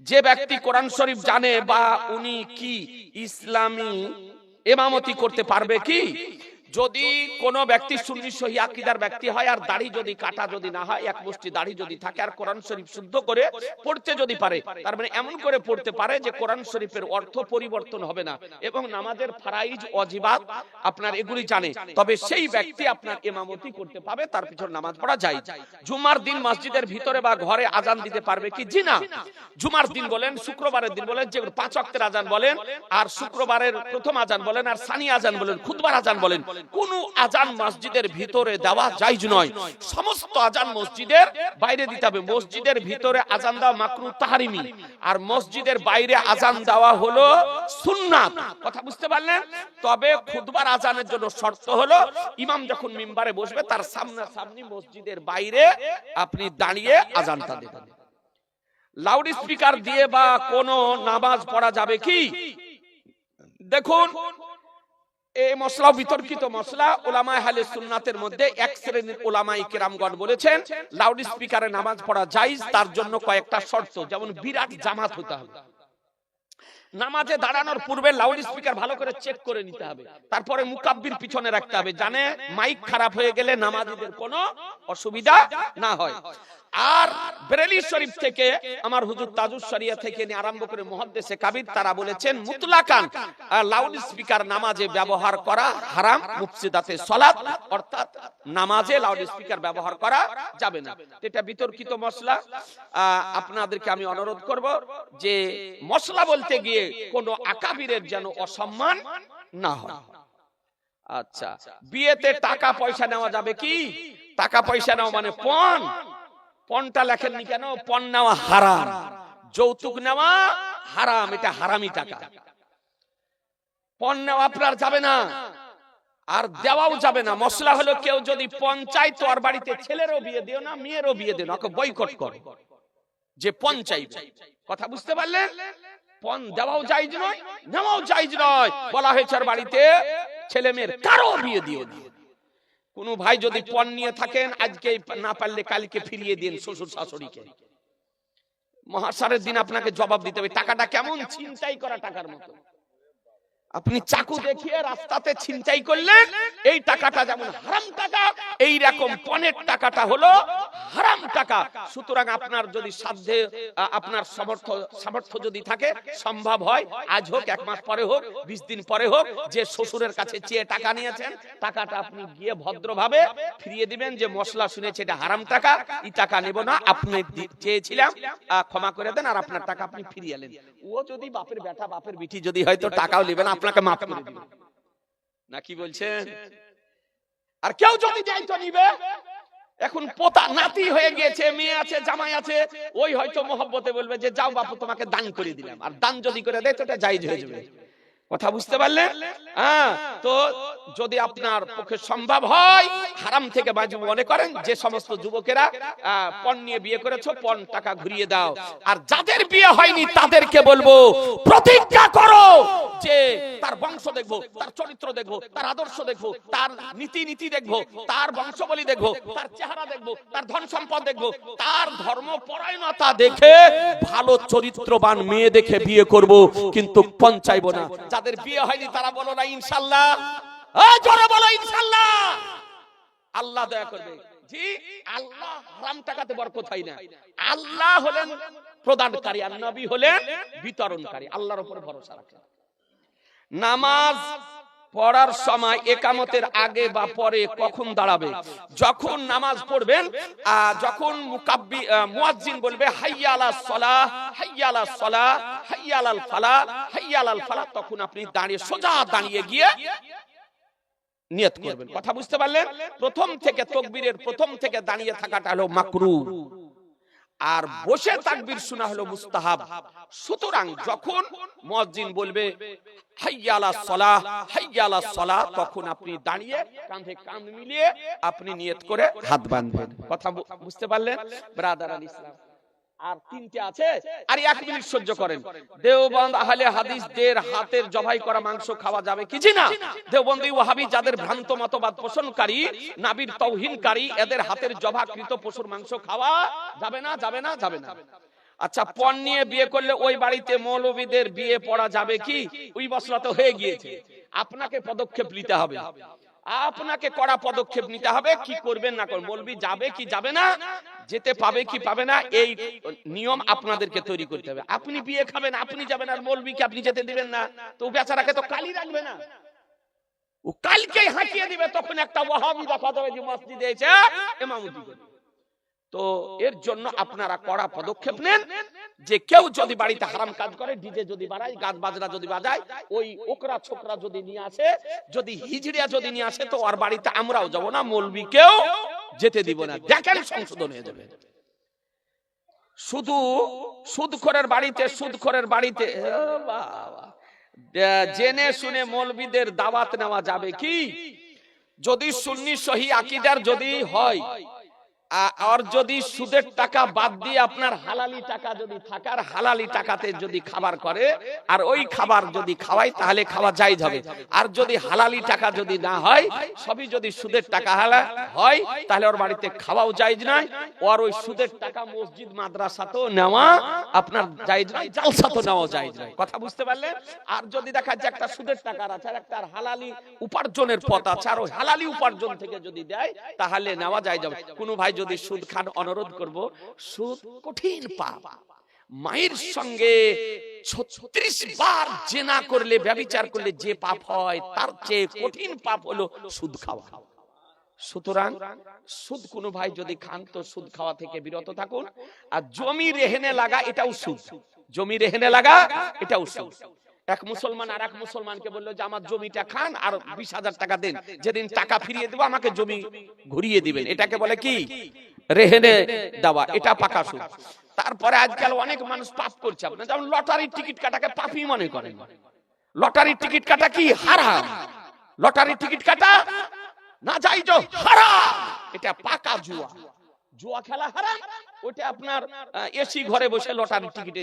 যে ব্যক্তি কোরআন শরীফ জানে বা উনি কি ইসলামী এমামতি করতে পারবে কি? যদি কোন ব্যক্তি সুন্নি সহি আকীদার ব্যক্তি হয় আর দাড়ি যদি কাটা যদি না হয়, এক মুষ্টি দাড়ি যদি থাকে আর কোরআন শরীফ শুদ্ধ করে পড়তে যদি পারে, তার মানে এমন করে পড়তে পারে যে কোরআন শরীফের অর্থ পরিবর্তন হবে না এবং নামাজের ফারাইজ, অজিবাত আপনার এগুলি জানে। তবে সেই ব্যক্তি আপনার ইমামতি করতে পাবে, তার পিছন নামাজ পড়া যায়। জুমার দিন মসজিদের ভিতরে বা ঘরে আজান দিতে পারবে কি? জি না। জুমার দিন বলেন, শুক্রবারের দিন বলেন, যে পাঁচ অক্টের আজান বলেন, আর শুক্রবারের প্রথম আজান বলেন, আর সানি আজান বলেন খুদবার আজান বলেন। কোন আজান মসজিদের ভিতরে দেওয়া জায়জ নয়। সমস্ত আজান মসজিদের বাইরে দিতে হবে। মসজিদের ভিতরে আজান দেওয়া মাকরু তাহারিমি। আর মসজিদের বাইরে আজান দেওয়া হলো সুন্নাত। কথা বুঝতে পারলেন? তবে খুদবার আজানের জন্য শর্ত হলো, ইমাম যখন মিম্বারে বসবে, তার সামনা সামনি মসজিদের বাইরে আপনি দাঁড়িয়ে আজানটা দেবেন। লাউড স্পিকার দিয়ে বা কোন নামাজ পড়া যাবে কি? দেখুন এই মশলা, বিতর্কিত মশলা ওলামায় হালে সুন্নাতের মধ্যে এক শ্রেণির ওলামাই কেরামগণ বলেছেন লাউড স্পিকারে নামাজ পড়া জায়েজ, তার জন্য কয়েকটা শর্ত, যেমন বিরাট জামাত হতে হবে। নামাজে দাঁড়ানোর পূর্বে লাউড স্পিকার ভালো করে চেক করে নিতে হবে। তারপরে মুকাব্বির পিছনে রাখতে হবে, জানে মাইক খারাপ হয়ে গেলে নামাজিদের কোনো অসুবিধা না হয়। আর বেরেলি শরীফ থেকে আমার হুজুর তাজুস শরিয়া থেকে নিয়ে আরম্ভ করে মুহাদ্দিসে কাবির তারা বলেছেন, মুতলাকান লাউড স্পিকার নামাজে ব্যবহার করা হারাম, মুফসিদাতে সালাত অর্থাৎ নামাজে লাউড স্পিকার ব্যবহার করা যাবে না। এটা বিতর্কিত মশলা। আপনাদেরকে আমি অনুরোধ করব যে মশলা বলতে গিয়ে কোন আকাবিরের যেন অসম্মান না হয়। আচ্ছা বিয়েতে টাকা পয়সা নেওয়া যাবে কি? টাকা পয়সা নেওয়া মানে পণ পণটা লেখেননি কেন? পণ নেওয়া হারাম। যৌতুক নেওয়া হারাম, এটা হারামি টাকা। পণ নেওয়া আপনার যাবে না, আর দেওয়াও যাবে না। মশলা হলো কেউ যদি পঞ্চায় তোর বাড়িতে ছেলেরও বিয়ে দিও না, মেয়েরও বিয়ে দিও না বয়কট করো। যে পঞ্চাই কথা বুঝতে পারলেন? পণ দেওয়াও জায়জ নয়, নেওয়াও জায়জ নয়। বলা হয়েছে ওর বাড়িতে ছেলে মেয়ের কারও বিয়ে দিও না। কোন ভাই যদি পণ নিয়ে থাকেন আজকে না পারলে কালকে ফিরিয়ে দিন শ্বশুর শাশুড়িকে। মহাসারের দিন আপনাকে জবাব দিতে হবে টাকাটা কেমন? ছিনতাই করা টাকার মতো। আপনি চাকু দেখিয়ে রাস্তাতে ছিনতাই করলেন এই টাকাটা যেমন হারাম টাকা এই রকম পণের টাকাটা হলো হারাম টাকা। সুতরাং আপনার যদি সাধ্যে আপনার সমর্থ সামর্থ্য যদি থাকে, সম্ভব হয়। আজ হোক, এক মাস পরে হোক, বিশ দিন পরে হোক, যে শ্বশুরের কাছে চেয়ে টাকা নিয়েছেন, টাকাটা আপনি গিয়ে ভদ্রভাবে ফিরিয়ে দিবেন যে, মশলা শুনেছে এটা হারাম টাকা, এই টাকা নেব না, আপনি চেয়েছিলাম ক্ষমা করে দেন, আর আপনার টাকা আপনি ফিরিয়ে এলেন। ও যদি বাপের বেটা, বাপের বিটি যদি হয়তো টাকাও নেবেন আপনাকে মাফ করে দিবে। না কি বলছেন? আর কেউ যদি তো নিবে এখন পোতা নাতি হয়ে গিয়েছে, মেয়ে আছে, জামাই আছে, ওই হয়তো মহব্বতে বলবে যে, যাও বাপু, তোমাকে দান করে দিলাম। আর দান যদি করে দেয়, তো এটা হয়ে যাবে। কথা বুঝতে পারলে হ্যাঁ তো যদি আপনার পক্ষে সম্ভব হয় হারাম থেকে বাঁচবো মনে করেন যে সমস্ত যুবকেরা পণ নিয়ে বিয়ে করেছ পণ টাকা ঘুরিয়ে দাও। আর যাদের বিয়ে হয়নি তাদেরকে বলব প্রতিজ্ঞা করো যে তার বংশ দেখব তার চরিত্র দেখব তার আদর্শ দেখব তার নীতি নীতি দেখব তার বংশবলী দেখব তার চেহারা দেখব তার ধন সম্পদ দেখব তার ধর্ম পরায়ণতা দেখে ভালো চরিত্রবান মেয়ে দেখে বিয়ে করব কিন্তু পণ চাইব না যাদের বিয়ে হয়নি তারা বলো না ইনশাল্লাহ আল্লাহ দয়া করবে। জি, আল্লাহ হারাম টাকাতে বরকত হয় না। আল্লাহ হলেন প্রদানকারী, আর নবী হলেন বিতরণকারী। আল্লাহর উপর ভরসা রাখা। নামাজ পড়ার সময় একামতের আগে বা পরে কখন দাঁড়াবে? যখন নামাজ পড়বেন যখন মুকাব্বি মুয়াজ্জিন বলবে হাইয়া আলাস সালাহ হাইয়া আলাস সালাহ হাইয়া আলাল ফালাহ হাইয়া আলাল ফালাহ তখন আপনি দাঁড়িয়ে সোজা দাঁড়িয়ে গিয়ে নিয়ত করবেন। কথা বুঝতে পারলেন? প্রথম থেকে তকবীরের প্রথম থেকে দাঁড়িয়ে থাকাটা হলো মাকরু। আর বসে তাকবীর শোনা হলো মুস্তাহাব। সুতরাং যখন মুয়াজ্জিন বলবে হাইয়া আলাস সালাহ হাইয়া আলাস সালাহ তখন আপনি দাঁড়িয়ে কাঁধে কাঁধ মিলিয়ে আপনি নিয়ত করে হাত বাঁধবেন। কথা বুঝতে পারলেন? ব্রাদার আল ইসলাম। আর তিনটে আছে। আর এক মিনিট সহ্য করেন। দেওবন্দ আহলে হাদিসদের হাতের জবাই করা মাংস খাওয়া যাবে কি না দেওবন্দি ওয়াহাবি যাদের ভ্রান্ত মতবাদ পোষণকারী নাবির তৌহিনকারী এদের হাতের জবাকৃত পশুর মাংস খাওয়া যাবে না যাবে না যাবে না আচ্ছা পণ নিয়ে বিয়ে করলে ওই বাড়িতে মৌলবীদের বিয়ে পড়া যাবে কি? ওই মশলা তো হয়ে গিয়েছে। আপনাকে পদক্ষেপ নিতে হবে। আপনাকে কড়া পদক্ষেপ নিতে হবে, কি করবেন না করবেন, বলবি যাবে কি যাবে না, যেতে পাবে কি পাবে না, এই নিয়ম আপনাদেরকে তৈরি করতে হবে। আপনি বিয়ে খাবেন, আপনি যাবেন, আর বলবি কি আপনি যেতে দিবেন না, তো বেচারাকে তো কালি রাখবে না। ও কালকেই হাঁকিয়ে দিবে, তখন একটা ওয়াহাবি দফা যাবে যে মসজিদে এসে এমামতি করবে। তো এর জন্য আপনারা কড়া পদক্ষেপ নেন যে কেউ যদি বাড়িতে হারাম কাজ করে ডিজে যদি বাড়ায় গাছ বাজরা যদি বাজায় ওই ওকরা ছোকরা যদি নিয়ে আসে যদি হিজড়িয়া যদি নিয়ে আসে তো আর বাড়িতে আমরাও যাব না মলবি কেউ যেতে দিব না। দেখেন সংশোধন হয়ে যাবে। শুধু সুদখোরের বাড়িতে সুদখোরের বাড়িতে জেনে শুনে মৌলবীদের দাওয়াত নেওয়া যাবে কি? যদি সুন্নি সহি আকিদার যদি হয় আর যদি সুদের টাকা বাদ দিয়ে আপনার হালালি টাকা যদি থাকার হালালি টাকাতে যদি খাবার করে, আর ওই খাবার যদি খাওয়ায়, তাহলে খাওয়া যাই যাবে আর যদি হালালি টাকা যদি না হয়, সবই যদি সুদের টাকা হালা হয়, তাহলে ওর বাড়িতে খাওয়াও যাইজ নয়। ওর ওই সুদের টাকা মসজিদ, মাদ্রাসাতেও নেওয়া আপনার যাইজ নয় জালসাতেও নেওয়া যাইজ নয় কথা বুঝতে পারলেন আর যদি দেখা যায় একটা সুদের টাকার আছে আর একটা হালালি উপার্জনের পথ আছে আর ওই হালালি উপার্জন থেকে যদি দেয় তাহলে নেওয়া যায় যাবে। কোনো ভাই যদি সুদ খান অনুরোধ করব সুদ কঠিন পাপ। মায়ের সঙ্গে ছত্রিশ বার জেনা করলে ব্যবিচার করলে যে পাপ হয় তার চেয়ে কঠিন পাপ হলো সুদ খাওয়া। সুতরাং সুদ কোনো ভাই যদি খান তো সুদ খাওয়া থেকে বিরত থাকুন। আর জমি রেহেনে লাগা এটাও সুদ। জমি রেহেনে লাগা এটাও সুদ। এক মুসলমান আর এক মুসলমানকে বলল যে আমার জমিটা খান আর বিশ হাজার টাকা দেন। যেদিন টাকা ফিরিয়ে দেবো আমাকে জমি ঘুরিয়ে দিবেন। এটাকে বলে কি? রেহেনে দেওয়া। এটা পাকা সুদ। তারপরে আজকাল অনেক মানুষ পাপ করছে। আপনার যেমন লটারির টিকিট কাটাকে পাপই মনে করেন। লটারির টিকিট কাটা কি হারাম? লটারির টিকিট কাটা না যাই হারাম এটা পাকা জুয়া। জুয়া খেলা হারাম ওটা আপনার এসি ঘরে বসে লটারির টিকিটে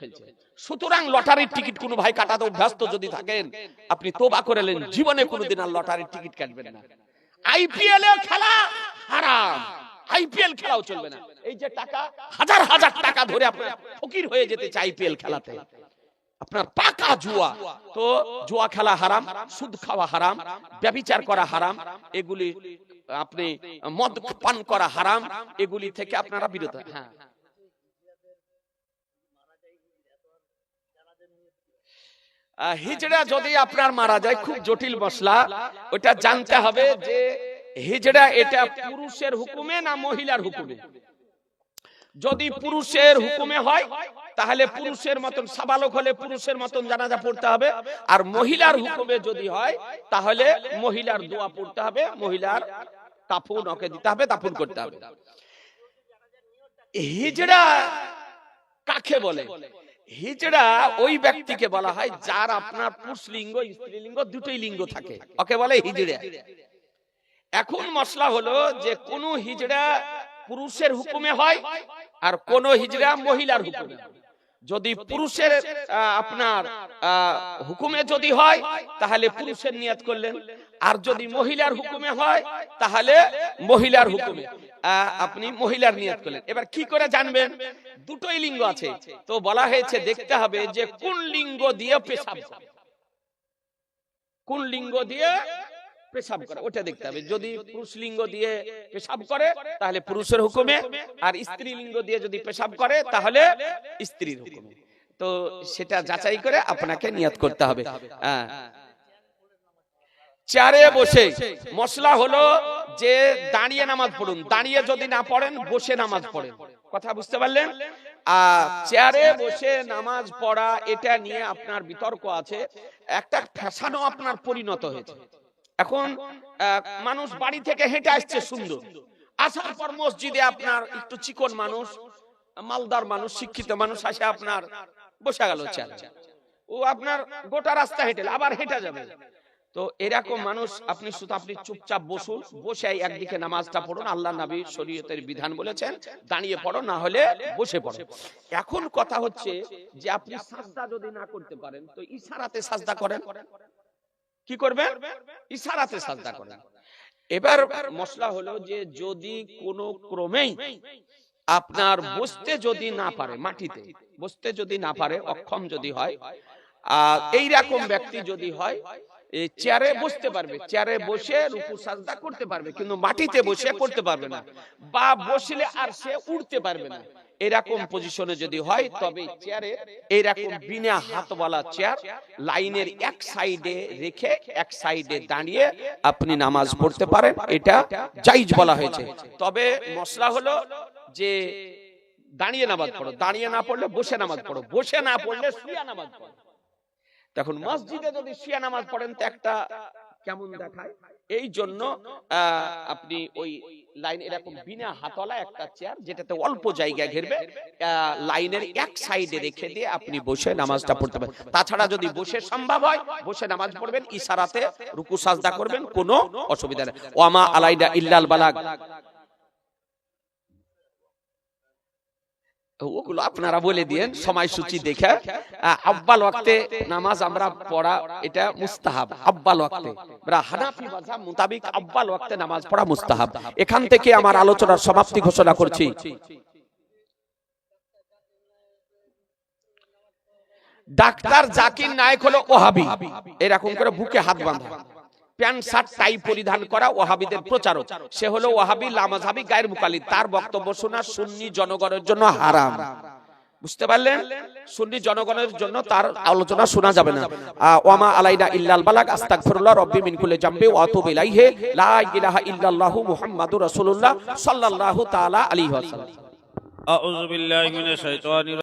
খেলছে। সুতরাং লটারির টিকিট কোনো ভাই কাটাতে অভ্যস্ত যদি থাকেন, আপনি তোবা করে নেন, জীবনে কোনোদিন আর লটারির টিকিট কাটবেন না। আইপিএল এ খেলা হারাম আইপিএল খেলাও চলবে না। এই যে টাকা, হাজার হাজার টাকা ধরে আপনার ফকির হয়ে যেতে চাই আইপিএল খেলাতে। আপনার পাকা জুয়া। তো জুয়া খেলা হারাম, সুদ খাওয়া হারাম ব্যভিচার করা হারাম, এগুলি আপনি মদ পান করা হারাম, এগুলি থেকে আপনারা বিরত। হ্যাঁ। হিজড়া যদি আপনার মারা যায়, খুব জটিল মশলা। ওটা জানতে হবে যে হিজড়া এটা পুরুষের হুকুমে না মহিলার হুকুমে? যদি পুরুষের হুকুমে হয় তাহলে পুরুষের মতন সাবালক হলে পুরুষের মতন জানাজা পড়তে হবে। আর মহিলার হুকুমে যদি হয়, তাহলে মহিলার দোয়া পড়তে হবে, মহিলার কাফুন ওকে দিতে হবে, দাফন করতে হবে। হিজড়া কাকে বলে? হিজড়া ওই ব্যক্তিকে বলা হয় যার আপনার পুরুষ লিঙ্গ, স্ত্রী লিঙ্গ দুটোই লিঙ্গ থাকে। ওকে বলে হিজড়া এখন মশলা হলো যে কোন হিজড়া পুরুষের হুকুমে হয় আর কোন হিজড়া মহিলার হুকুমে হয়। যদি পুরুষের আপনার হুকুমে যদি হয় তাহলে পুরুষের নিয়াত করলেন। আর যদি মহিলার হুকুমে হয় তাহলে মহিলার হুকুমে। আপনি মহিলার নিয়াত করলেন। এবার কি করে জানবেন? দুটোই লিঙ্গ আছে। তো বলা হয়েছে দেখতে হবে যে কোন লিঙ্গ দিয়ে পেশাব। কোন লিঙ্গ দিয়ে পেশাব করে ওটা দেখতে হবে। যদি পুরুষ লিঙ্গ দিয়ে পেশাব করে তাহলে পুরুষের হুকুমে আর স্ত্রী লিঙ্গ দিয়ে যদি পেশাব করে তাহলে স্ত্রীর হুকুমে। তো সেটা যাচাই করে আপনাকে নিয়ত করতে হবে। হ্যাঁ। চারে বসে মশলা হলো যে দাঁড়িয়ে নামাজ পড়ুন দাঁড়িয়ে যদি না পড়েন বসে নামাজ পড়েন। কথা বুঝতে পারলেন? আর চেয়ারে বসে নামাজ পড়া এটা নিয়ে আপনার বিতর্ক আছে। একটা ফ্যাশনও আপনার পরিণত হয়েছে এখন মানুষ বাড়ি থেকে হেঁটে আসছে সুন্দর। আসার পর মসজিদে আপনার একটু চিকন মানুষ, মালদার মানুষ, শিক্ষিত মানুষ আসে আপনার, বসে গেল চেয়ারে ও আপনার গোটা রাস্তা হেঁটে আবার হেঁটে যাবে। তো এরকম মানুষ, আপনি শুধু আপনি চুপচাপ বসুন, বসে একদিকে নামাজটা পড়ুন, আল্লাহ নবী শরীয়তের বিধান বলেছেন, দাঁড়িয়ে পড়ো, না হলে বসে পড়ো। এখন কথা হচ্ছে যে আপনি সাজদা যদি না করতে পারেন, তো ইশারাতে সাজদা করেন। কি করবেন ইশারাতে সাজদা করেন এবার মশলা হলো যে যদি কোনো ক্রমেই আপনার বসতে যদি না পারে মাটিতে, বসতে যদি না পারে, অক্ষম যদি হয়, আর এই রকম ব্যক্তি যদি হয় চেয়ারে বসতে পারবে, চেয়ারে বসে রুকু সাজদা করতে পারবে, কিন্তু মাটিতে বসে করতে পারবে না, বা বসলে আর সে উঠতে পারবে না। এরকম পজিশনে যদি হয় তবে চেয়ারে এরকম বিনা হাতওয়ালা চেয়ার লাইনের এক সাইডে রেখে এক সাইডে দাঁড়িয়ে আপনি নামাজ পড়তে পারেন এটা জাইজ বলা হয়েছে। তবে মশলা হলো যে দাঁড়িয়ে নামাজ পড়ো দাঁড়িয়ে না পড়লে বসে নামাজ পড়ো বসে না পড়লে শুয়ে নামাজ পড়ো। দেখুন মসজিদে যদি শুয়ে নামাজ পড়েন তো একটা কেমন দেখায়? এই জন্য আপনি ওই লাইন এরকম বিনা হাতলা একটা চেয়ার যেটাতে অল্প জায়গা ঘেরবে আহ, লাইনের এক সাইডে রেখে দিয়ে আপনি বসে নামাজটা পড়তে পারেন তাছাড়া যদি বসে সম্ভব হয় বসে নামাজ পড়বেন ইশারাতে রুকু সাজদা করবেন কোনো অসুবিধা নেই। ওয়ামা আলাইদা ইল্লাল বালাগ। ওগুলো আপনারা বলে দিয়েন সময়সূচি দেখে। আব্বাল ওয়াক্তে নামাজ আমরা পড়া এটা মুস্তাহাব আব্বাল ওয়াক্তে। আমরা হানাফি মাযহাব মোতাবেক আব্বাল ওয়াক্তে নামাজ পড়া মুস্তাহাব। এখান থেকে আমার আলোচনার সমাপ্তি ঘোষণা করছি। ডাক্তার জাকির নায়ক হলো ওহাবি। এরকম করে বুকে হাত বাঁধা। প্যান্ট, শার্ট, টাই পরিধান করা ওহাবিদের প্রচারক। সে হলো ওহাবি লামাজাবি গায়ের মুকালি। তার বক্তব্য শোনা সুন্নি জনগণের জন্য হারাম। বুঝতে পারলেন? সুন্নি জনগণের জন্য তার আলোচনা শোনা যাবে না। ওয়ামা আলাইনা ইল্লাল বালাক আস্তাগফিরুল্লাহ রব্বি মিন কুল্লি জামবি ওয়া আতুবু ইলাইহি। লা ইলাহা ইল্লাল্লাহ মুহাম্মাদুর রাসূলুল্লাহ সাল্লাল্লাহু তাআলা আলাইহি ওয়াসাল্লাম। আউযু বিল্লাহি মিনাশ শাইতানির